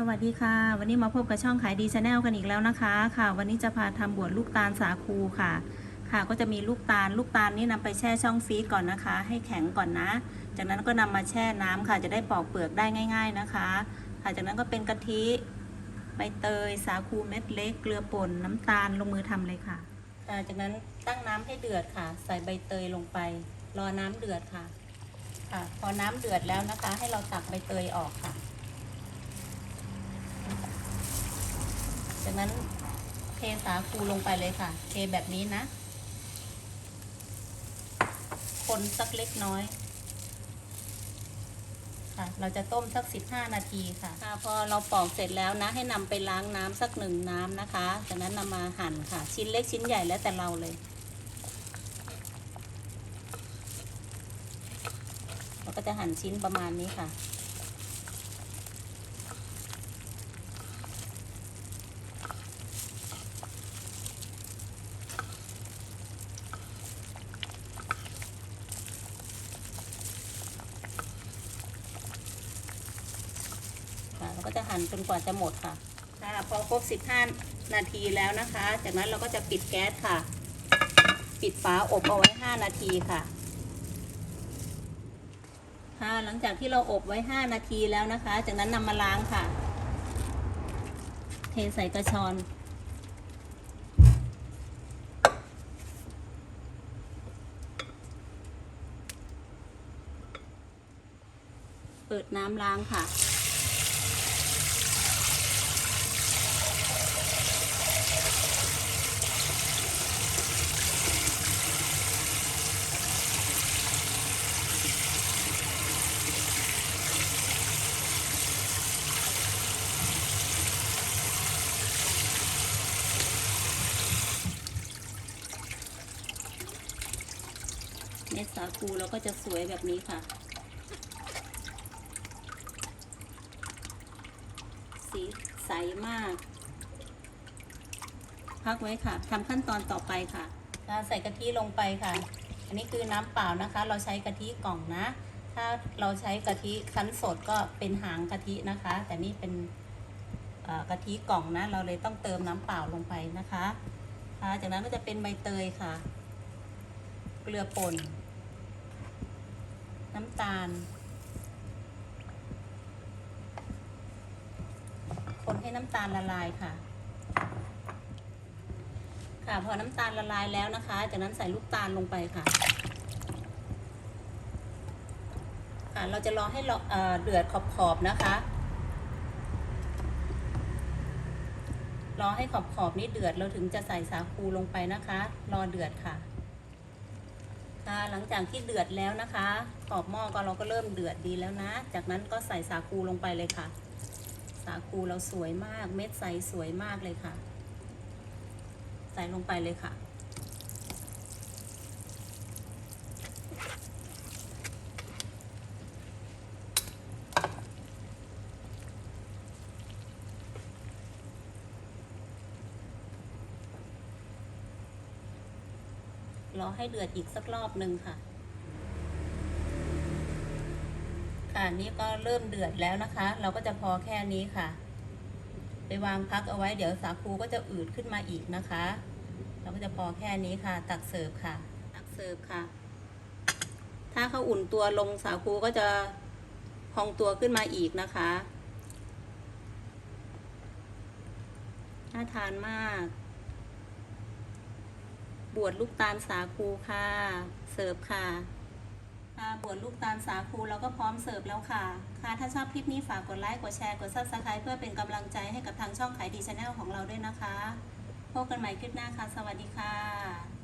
สวัสดีค่ะ วันนี้มาพบกับช่องขายดีชาแนลกันอีกแล้วนะคะค่ะ วันนี้จะพาทำบวชลูกตาลสาคูค่ะ ค่ะก็จะมีลูกตาล ลูกตาลนี่นำไปแช่ช่องฟรีซก่อนนะคะ ให้แข็งก่อนนะ จากนั้นก็นำมาแช่น้ำค่ะ จะได้ปอกเปลือกได้ง่าย ๆนะคะ ค่ะจากนั้นก็เป็นกะทิใบเตยสาคูเม็ดเล็ก เกลือป่นน้ำตาลลงมือทำเลยค่ะค่ะจากนั้นตั้งน้ำให้เดือดค่ะ ใส่ใบเตยลงไป รอน้ำเดือดค่ะ ค่ะ พอน้ำเดือดแล้วนะคะ ให้เราตักใบเตยออกค่ะ จากนั้นเทสาคูลงไปเลยค่ะ เทแบบนี้นะ คนสักเล็กน้อย ค่ะ เราจะต้มสัก 15 นาทีค่ะค่ะ พอเราปอกเสร็จแล้วนะ ให้นำไปล้างน้ำสักหนึ่งน้ำนะคะ จากนั้นนำมาหั่นค่ะ ชิ้นเล็กชิ้นใหญ่แล้วแต่เราเลยเราก็จะหั่นชิ้นประมาณนี้ค่ะ ค่ะเราก็จะหั่ นจนกว่าจะหมดค่ะค่ะพอครบ 15 นาทีแล้วนะคะ จากนั้นเราก็จะปิดแก๊สค่ะ ปิดฝาอบเอาไว้ 5 นาทีค่ะ ค่ะ หลังจากที่เราอบไว้ 5 นาทีแล้วนะคะ จากนั้นนำมาล้างค่ะ เทใส่กระชอน เปิดน้ำล้างค่ะ เม็ดสาคูเราก็จะสวยแบบนี้ค่ะ สีใสมาก พักไว้ค่ะทำขั้นตอนต่อไปค่ะเรใส่กะทิลงไปค่ะ อันนี้คือน้ำเปล่านะคะ เราใช้กะทิกล่องนะ ถ้าเราใช้กะทิคั้นสดก็เป็นหางกะทินะคะ แต่นี่เป็นกะทิกล่องนะ เราเลยต้องเติมน้ำเปล่าลงไปนะคะ จากนั้นก็จะเป็นใบเตยค่ะ กลือป่น น้ำตาล คนให้น้ำตาลละลายค่ะ ค่ะพอน้ำตาลละลายแล้วนะคะ จากนั้นใส่ลูกตาลลงไปค่ะ ค่ะ เราจะรอให้เราเอ่อดือดขอบๆนะคะรอให้ขอบๆนี้เดือดเราถึงจะใส่สาคูลงไปนะคะ รอเดือดค่ะ ค่ะ หลังจากที่เดือดแล้วนะคะ ขอบหม้อก็เราก็เริ่มเดือดดีแล้วนะ จากนั้นก็ใส่สาคูลงไปเลยค่ะ สาคูเราสวยมาก เม็ดใสสวยมากเลยค่ะ ใส่ลงไปเลยค่ะ รอให้เดือดอีกสักรอบหนึ่งค่ะ ค่ะนี่ก็เริ่มเดือดแล้วนะคะ เราก็จะพอแค่นี้ค่ะ ไปวางพักเอาไว้เดี๋ยวสาคูก็จะอืดขึ้นมาอีกนะคะ เราก็จะพอแค่นี้ค่ะ ตักเสิร์ฟค่ะ ตักเสิร์ฟค่ะ ถ้าเขาอุ่นตัวลงสาคูก็จะพองตัวขึ้นมาอีกนะคะน่าทานมาก บวชลูกตาลสาคูค่ะ เสิร์ฟค่ะค่ะบวชลูกตาลสาคูเราก็พร้อมเสิร์ฟแล้วค่ะ ค่ะ ถ้าชอบคลิปนี้ฝากกดไลค์กดแชร์กดซับสไครต์เพื่อเป็นกำลังใจให้กับทางช่องขายดีชาแนลของเราด้วยนะคะ พบกันใหม่คลิปหน้าค่ะ สวัสดีค่ะ